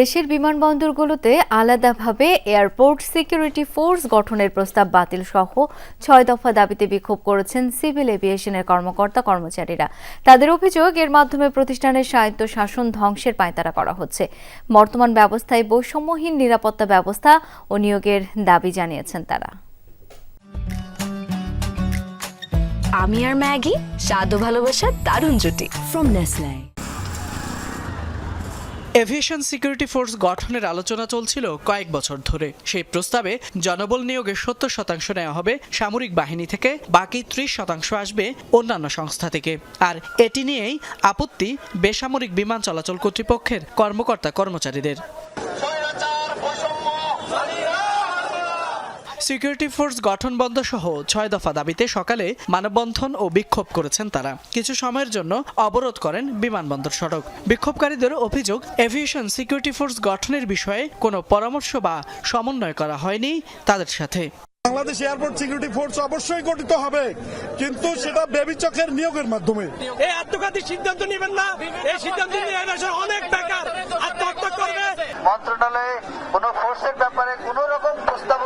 দেশের বিমানবন্দরগুলোতে আলাদাভাবে airport security force গঠনের প্রস্তাব বাতিল সহ ছয় দফা দাবিতে বিক্ষোভ করেছেন সিভিল এভিয়েশনের কর্মকর্তা কর্মচারীরা। তাদের অভিযোগ এর মাধ্যমে প্রতিষ্ঠানের স্বায়ত্ত শাসন ধ্বংসের পায়তারা করা হচ্ছে। বর্তমান ব্যবস্থায় বৈষম্যহীন নিরাপত্তা ব্যবস্থা ও নিয়োগের দাবি জানিয়েছেন তারা। আমি আর ম্যাগি স্বাদ ও ভালোবাসার দারুণ জুটি। From Nestle aviation security force গঠনের আলোচনা চলছিল কয়েক বছর ধরে। সেই প্রস্তাবে জনবল নিয়োগে সত্তর শতাংশ নেওয়া হবে, সামরিক বাহিনী থেকে বাকি ত্রিশ শতাংশ আসবে অন্যান্য সংস্থা থেকে। আর এটি নিয়েই আপত্তি বেসামরিক বিমান চলাচল কর্তৃপক্ষের কর্মকর্তা কর্মচারীদের সিকিউরিটি ফোর্স গঠন বন্ধ সহ ছয় দফা দাবিতে সকালে মানববন্ধন ও বিক্ষোভ করেছেন তারা। কিছু সময়ের জন্য অবরোধ করেন বিমানবন্দর সড়ক। বিক্ষোভকারীদের অভিযোগ এভিয়েশন সিকিউরিটি ফোর্স গঠনের বিষয়ে কোনো পরামর্শ বা সমন্বয় করা হয়নি তাদের সাথে। বাংলাদেশ এয়ারপোর্ট সিকিউরিটি ফোর্স অবশ্যই গঠিত হবে কিন্তু সেটা বেবিচকের নিয়োগের মাধ্যমে। এই আত্মঘাতী সিদ্ধান্ত নেবেন না। এই সিদ্ধান্ত নিয়ে এদেশের অনেক বেকার আত্মহত্যা করবে। মন্ত্রণালয়ে কোনো ফোর্সের ব্যাপারে কোনো রকম প্রস্তাবনা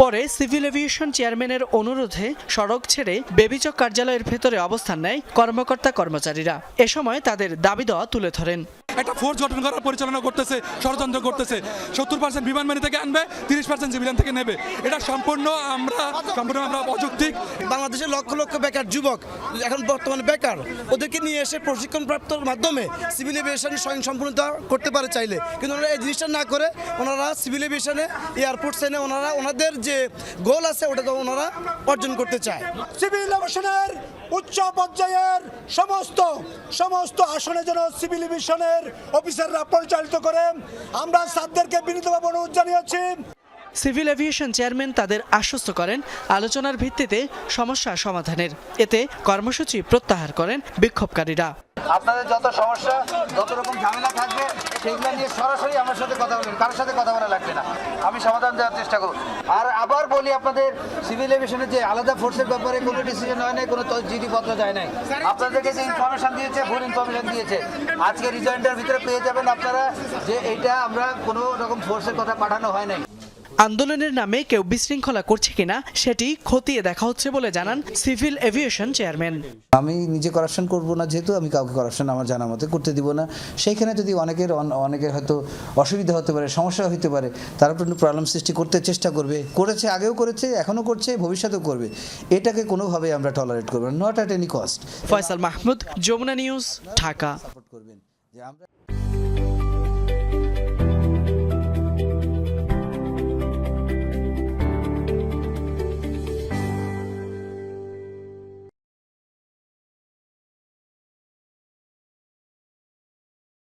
পরে সিভিল এভিয়েশন চেয়ারম্যানের অনুরোধে সড়ক ছেড়ে বেবিচক কার্যালয়ের ভেতরে অবস্থান নেয় কর্মকর্তা কর্মচারীরা এ সময় তাদের দাবি দেওয়া তুলে ধরেন। একটা ফোর্স গঠন করার পরিচালনা করতেছে ষড়যন্ত্র করতেছে। সত্তর পার্সেন্ট বিমান বাহিনী থেকে আনবে তিরিশ পার্সেন্ট সিভিলিয়ান থেকে নেবে। এটা সম্পূর্ণ আমরা সম্পূর্ণ আমরা অযৌক্তিক। বাংলাদেশের লক্ষ লক্ষ বেকার যুবক এখন বর্তমানে বেকার। ওদেরকে নিয়ে এসে প্রশিক্ষণ প্রাপ্তর মাধ্যমে সিভিল এভিয়েশন স্বয়ং সম্পূর্ণতা করতে পারে চাইলে। কিন্তু ওনারা এই জিনিসটা না করে ওনারা সিভিল এভিয়েশনে এয়ারপোর্ট সেনে ওনারা ওনাদের যে গোল আছে ওটা তো ওনারা অর্জন করতে চায়। সিভিল এভিয়েশনের উচ্চ পর্যায়ের সমস্ত সমস্ত আসনে যেন সিভিল এভিয়েশনের অফিসাররা পরিচালিত করেন আমরা স্যারদেরকে বিনীতভাবে অনুরোধ জানিয়েছি। সিভিল এভিয়েশন চেয়ারম্যান তাদের আশ্বস্ত করেন আলোচনার ভিত্তিতে সমস্যা সমাধানের। এতে কর্মসূচি প্রত্যাহার করেন বিক্ষোভকারীরা। আপনাদের যত সমস্যা যত রকম ঝামেলা থাকবে সেগুলো নিয়ে সরাসরি আমার সাথে কথা বলবেন, কারোর সাথে কথা বলা লাগবে না। আমি সমাধান দেওয়ার চেষ্টা করব। আর আবার বলি আপনাদের সিভিল এভিয়েশনের যে আলাদা ফোর্সের ব্যাপারে কোনো ডিসিশন হয় নাই, কোনো জিডি পত্র যায় নাই। আপনাদেরকে যে ইনফরমেশন দিয়েছে, ভুল ইনফরমেশন দিয়েছে। আজকে রিজাইনটার ভিতরে পেয়ে যাবেন আপনারা যে এটা আমরা কোনো রকম ফোর্সের কথা পাঠানো হয় নাই। আন্দোলনের নামে কেউ বিশৃঙ্খলা করছে কিনা সেটি খতিয়ে দেখা হচ্ছে বলে জানান সিভিল এভিয়েশন চেয়ারম্যান। আমি নিজে করাপশন করব না যেহেতু আমি কাউকে করাপশন আমার জানা মতে করতে দিব না। সেইখানে যদি অনেকের অনেকের হয়তো অসুবিধা হতে পারে সমস্যা হতে পারে তার উপর প্রবলেম সৃষ্টি করতে চেষ্টা করবে। করেছে আগেও করেছে এখনও করছে ভবিষ্যতেও করবে। এটাকে কোনোভাবে আমরা টলারেট করব না not at any cost Faisal Mahmud Jamuna news Dhaka. করবেন যে আমরা